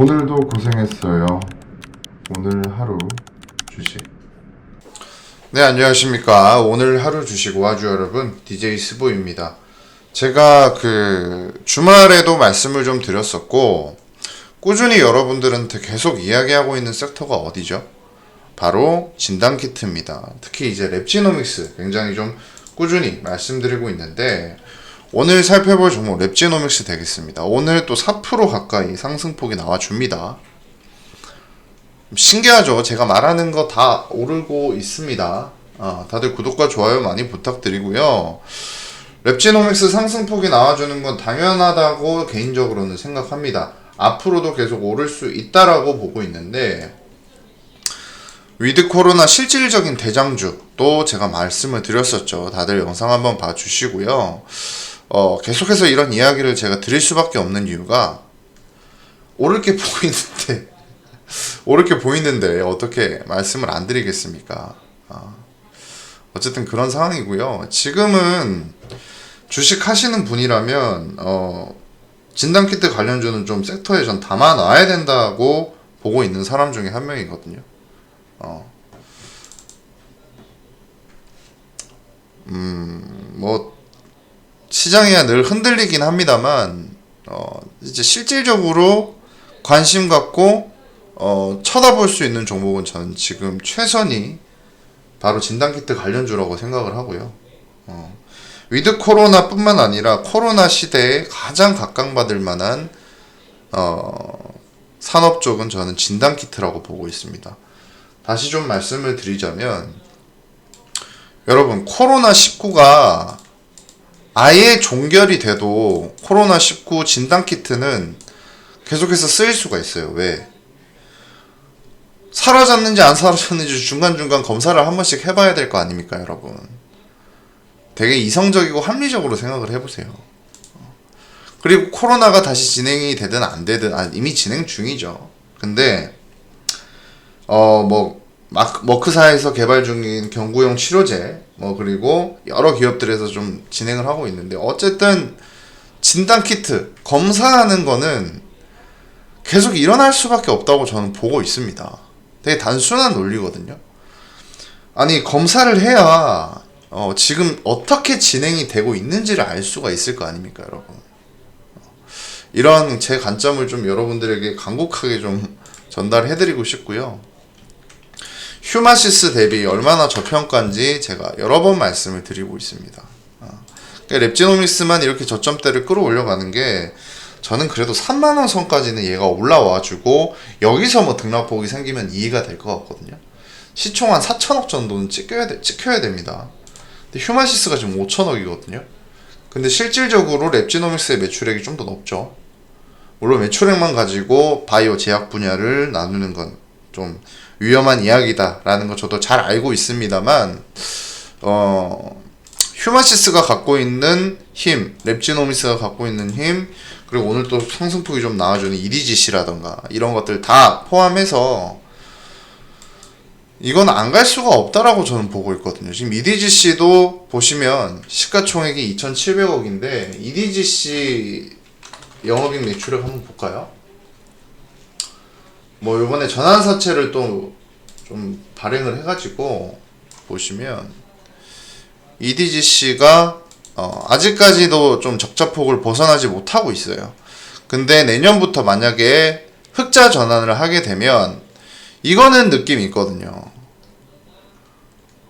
오늘도 고생했어요. 오늘 하루 주식. 네, 안녕하십니까. 오늘 하루 주식 와주 여러분, DJ 스보입니다. 제가 그 주말에도 말씀을 좀 드렸었고, 꾸준히 여러분들한테 계속 이야기하고 있는 섹터가 어디죠? 바로 진단키트입니다. 특히 이제 랩지노믹스 굉장히 좀 꾸준히 말씀드리고 있는데, 오늘 살펴볼 종목 랩지노믹스 되겠습니다. 오늘 또 4% 가까이 상승폭이 나와줍니다. 신기하죠? 제가 말하는 거 다 오르고 있습니다. 아, 다들 구독과 좋아요 많이 부탁드리고요. 랩지노믹스 상승폭이 나와주는 건 당연하다고 개인적으로는 생각합니다. 앞으로도 계속 오를 수 있다라고 보고 있는데, 위드 코로나 실질적인 대장주도 제가 말씀을 드렸었죠. 다들 영상 한번 봐주시고요. 어, 계속해서 이런 이야기를 제가 드릴 수밖에 없는 이유가 오를 게 보이는데 오를 게 보이는데 어떻게 말씀을 안 드리겠습니까? 아, 어쨌든 그런 상황이고요. 지금은 주식 하시는 분이라면 어, 진단 키트 관련주는 좀 섹터에 전 담아 놔야 된다고 보고 있는 사람 중에 한 명이거든요. 어. 음, 뭐 시장이야 늘 흔들리긴 합니다만 어, 이제 실질적으로 관심 갖고 어, 쳐다볼 수 있는 종목은 저는 지금 최선이 바로 진단키트 관련주라고 생각을 하고요. 어, 위드 코로나뿐만 아니라 코로나 시대에 가장 각광받을 만한 어, 산업 쪽은 저는 진단키트라고 보고 있습니다. 다시 좀 말씀을 드리자면 여러분 코로나 19가 아예 종결이 돼도 코로나19 진단키트는 계속해서 쓰일 수가 있어요. 왜? 사라졌는지 안 사라졌는지 중간중간 검사를 한 번씩 해봐야 될 거 아닙니까, 여러분? 되게 이성적이고 합리적으로 생각을 해보세요. 그리고 코로나가 다시 진행이 되든 안 되든, 아, 이미 진행 중이죠. 근데, 어, 뭐, 마크, 머크사에서 개발 중인 경구용 치료제, 뭐, 그리고 여러 기업들에서 좀 진행을 하고 있는데, 어쨌든, 진단 키트, 검사하는 거는 계속 일어날 수밖에 없다고 저는 보고 있습니다. 되게 단순한 논리거든요. 아니, 검사를 해야, 어, 지금 어떻게 진행이 되고 있는지를 알 수가 있을 거 아닙니까, 여러분. 이런 제 관점을 좀 여러분들에게 간곡하게 좀 전달해드리고 싶고요. 휴마시스 대비 얼마나 저평가인지 제가 여러 번 말씀을 드리고 있습니다. 어. 그러니까 랩지노믹스만 이렇게 저점대를 끌어올려가는 게 저는 그래도 3만원 선까지는 얘가 올라와주고 여기서 뭐 등락폭이 생기면 이해가 될 것 같거든요. 시총 한 4천억 정도는 찍혀야, 돼, 찍혀야 됩니다. 근데 휴마시스가 지금 5천억이거든요. 근데 실질적으로 랩지노믹스의 매출액이 좀 더 높죠. 물론 매출액만 가지고 바이오 제약 분야를 나누는 건 좀 위험한 이야기다라는 거 저도 잘 알고 있습니다만 어 휴마시스가 갖고 있는 힘, 랩지노미스가 갖고 있는 힘, 그리고 오늘 또 상승폭이 좀 나와주는 EDGC라던가 이런 것들 다 포함해서 이건 안 갈 수가 없다라고 저는 보고 있거든요. 지금 EDGC도 보시면 시가총액이 2,700억인데 EDGC 영업이익 매출액 한번 볼까요? 뭐 요번에 전환사채를 또 좀 발행을 해가지고 보시면 EDGC가 어, 아직까지도 좀 적자폭을 벗어나지 못하고 있어요. 근데 내년부터 만약에 흑자 전환을 하게 되면 이거는 느낌이 있거든요.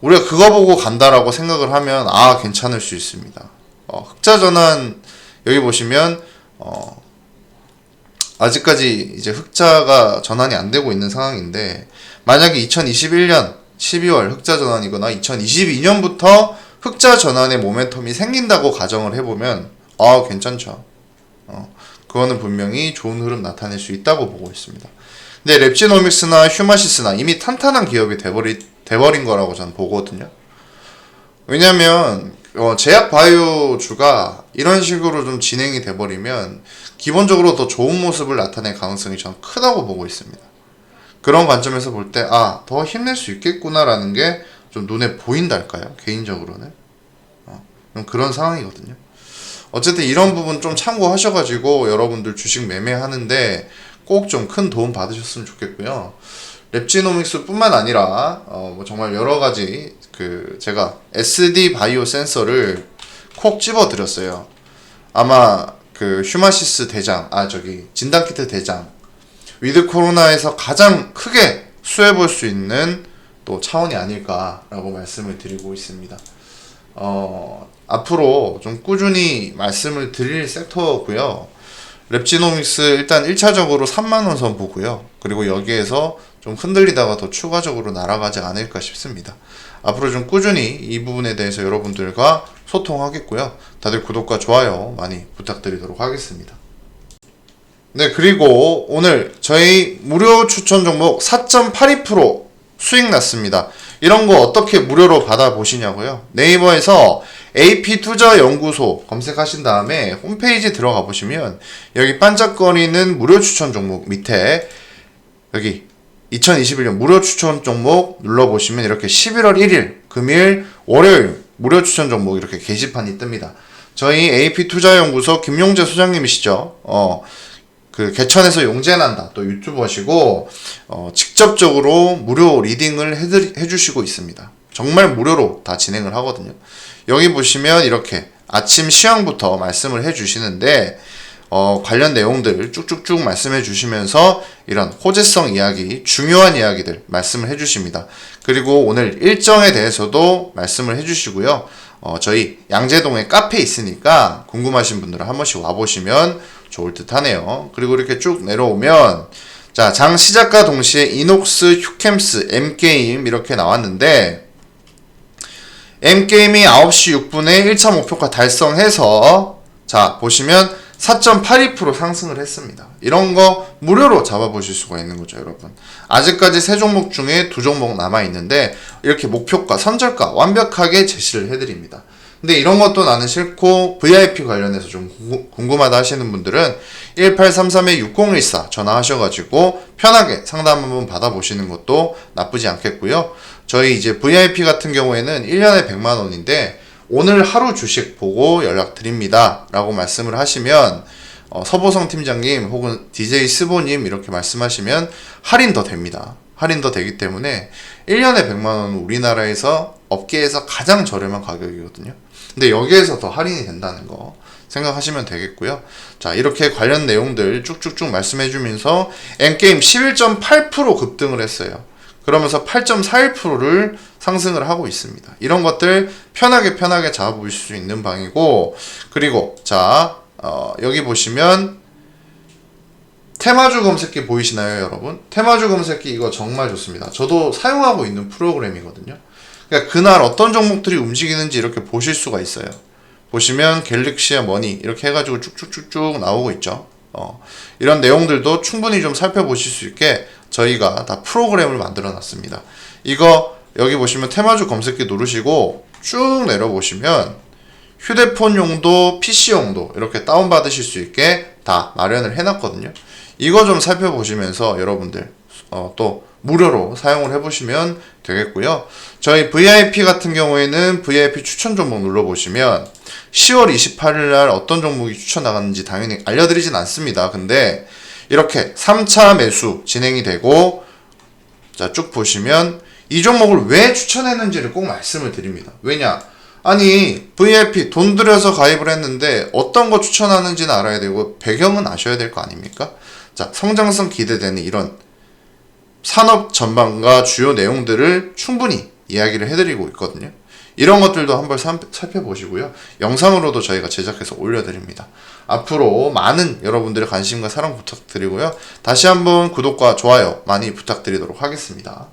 우리가 그거 보고 간다라고 생각을 하면 아 괜찮을 수 있습니다. 어, 흑자 전환 여기 보시면 어, 아직까지 이제 흑자가 전환이 안 되고 있는 상황인데 만약에 2021년 12월 흑자 전환이거나 2022년부터 흑자 전환의 모멘텀이 생긴다고 가정을 해보면 아 괜찮죠. 어, 그거는 분명히 좋은 흐름 나타낼 수 있다고 보고 있습니다. 근데 랩지노믹스나 휴마시스나 이미 탄탄한 기업이 돼버리, 돼버린 거라고 저는 보거든요. 왜냐면 어, 제약 바이오주가 이런 식으로 좀 진행이 돼버리면 기본적으로 더 좋은 모습을 나타낼 가능성이 저는 크다고 보고 있습니다. 그런 관점에서 볼 때, 아, 더 힘낼 수 있겠구나라는 게 좀 눈에 보인달까요? 개인적으로는. 어, 그런 상황이거든요. 어쨌든 이런 부분 좀 참고하셔가지고 여러분들 주식 매매하는데 꼭 좀 큰 도움 받으셨으면 좋겠고요. 랩지노믹스 뿐만 아니라 어, 뭐 정말 여러 가지 그 제가 SD 바이오 센서를 콕 집어 드렸어요. 아마 그 휴마시스 대장 아 저기 진단 키트 대장 위드 코로나에서 가장 크게 수혜 볼 수 있는 또 차원이 아닐까라고 말씀을 드리고 있습니다. 어, 앞으로 좀 꾸준히 말씀을 드릴 섹터고요. 랩지노믹스 일단 1차적으로 3만원 선 보고요. 그리고 여기에서 좀 흔들리다가 더 추가적으로 날아가지 않을까 싶습니다. 앞으로 좀 꾸준히 이 부분에 대해서 여러분들과 소통하겠고요. 다들 구독과 좋아요 많이 부탁드리도록 하겠습니다. 네, 그리고 오늘 저희 무료 추천 종목 4.82% 수익 났습니다. 이런 거 어떻게 무료로 받아보시냐고요? 네이버에서 AP 투자 연구소 검색하신 다음에 홈페이지 들어가 보시면 여기 반짝거리는 무료 추천 종목 밑에 여기 2021년 무료 추천 종목 눌러보시면 이렇게 11월 1일 금일 월요일 무료 추천 종목 이렇게 게시판이 뜹니다. 저희 AP 투자연구소 김용재 소장님이시죠. 어, 그 개천에서 용재난다 또 유튜버시고 어, 직접적으로 무료 리딩을 해드리, 해주시고 있습니다. 정말 무료로 다 진행을 하거든요. 여기 보시면 이렇게 아침 시황부터 말씀을 해주시는데 어, 관련 내용들을 쭉쭉쭉 말씀해 주시면서 이런 호재성 이야기, 중요한 이야기들 말씀을 해 주십니다. 그리고 오늘 일정에 대해서도 말씀을 해 주시고요. 어, 저희 양재동에 카페 있으니까 궁금하신 분들은 한 번씩 와보시면 좋을 듯 하네요. 그리고 이렇게 쭉 내려오면 자, 장 시작과 동시에 이녹스, 휴캠스, M게임 이렇게 나왔는데 M게임이 9시 6분에 1차 목표가 달성해서 자, 보시면 4.82% 상승을 했습니다. 이런 거 무료로 잡아보실 수가 있는 거죠, 여러분. 아직까지 세 종목 중에 두 종목 남아 있는데 이렇게 목표가, 선절가 완벽하게 제시를 해드립니다. 근데 이런 것도 나는 싫고 VIP 관련해서 좀 궁금하다 하시는 분들은 1833-6014 전화하셔가지고 편하게 상담 한번 받아보시는 것도 나쁘지 않겠고요. 저희 이제 VIP 같은 경우에는 1년에 100만 원인데 오늘 하루 주식 보고 연락드립니다. 라고 말씀을 하시면 어, 서보성 팀장님 혹은 DJ 스보님 이렇게 말씀하시면 할인 더 됩니다. 할인 더 되기 때문에 1년에 100만 원 우리나라에서 업계에서 가장 저렴한 가격이거든요. 근데 여기에서 더 할인이 된다는 거 생각하시면 되겠고요. 자, 이렇게 관련 내용들 쭉쭉쭉 말씀해 주면서 N게임 11.8% 급등을 했어요. 그러면서 8.41%를 상승을 하고 있습니다. 이런 것들 편하게 편하게 잡아보실 수 있는 방이고 그리고 자 어, 여기 보시면 테마주 검색기 보이시나요 여러분? 테마주 검색기 이거 정말 좋습니다. 저도 사용하고 있는 프로그램이거든요. 그러니까 그날 어떤 종목들이 움직이는지 이렇게 보실 수가 있어요. 보시면 갤럭시와 머니 이렇게 해가지고 쭉쭉쭉쭉 나오고 있죠. 어, 이런 내용들도 충분히 좀 살펴보실 수 있게 저희가 다 프로그램을 만들어 놨습니다. 이거 여기 보시면 테마주 검색기 누르시고 쭉 내려보시면 휴대폰 용도 PC용도 이렇게 다운받으실 수 있게 다 마련을 해놨거든요. 이거 좀 살펴보시면서 여러분들 어, 또 무료로 사용을 해보시면 되겠고요. 저희 VIP 같은 경우에는 VIP 추천 종목 눌러보시면 10월 28일 날 어떤 종목이 추천 나갔는지 당연히 알려드리진 않습니다. 근데 이렇게 3차 매수 진행이 되고 자 쭉 보시면 이 종목을 왜 추천했는지를 꼭 말씀을 드립니다. 왜냐? 아니 VIP 돈 들여서 가입을 했는데 어떤 거 추천하는지는 알아야 되고 배경은 아셔야 될 거 아닙니까? 자 성장성 기대되는 이런 산업 전반과 주요 내용들을 충분히 이야기를 해드리고 있거든요. 이런 것들도 한번 살펴보시고요. 영상으로도 저희가 제작해서 올려드립니다. 앞으로 많은 여러분들의 관심과 사랑 부탁드리고요. 다시 한번 구독과 좋아요 많이 부탁드리도록 하겠습니다.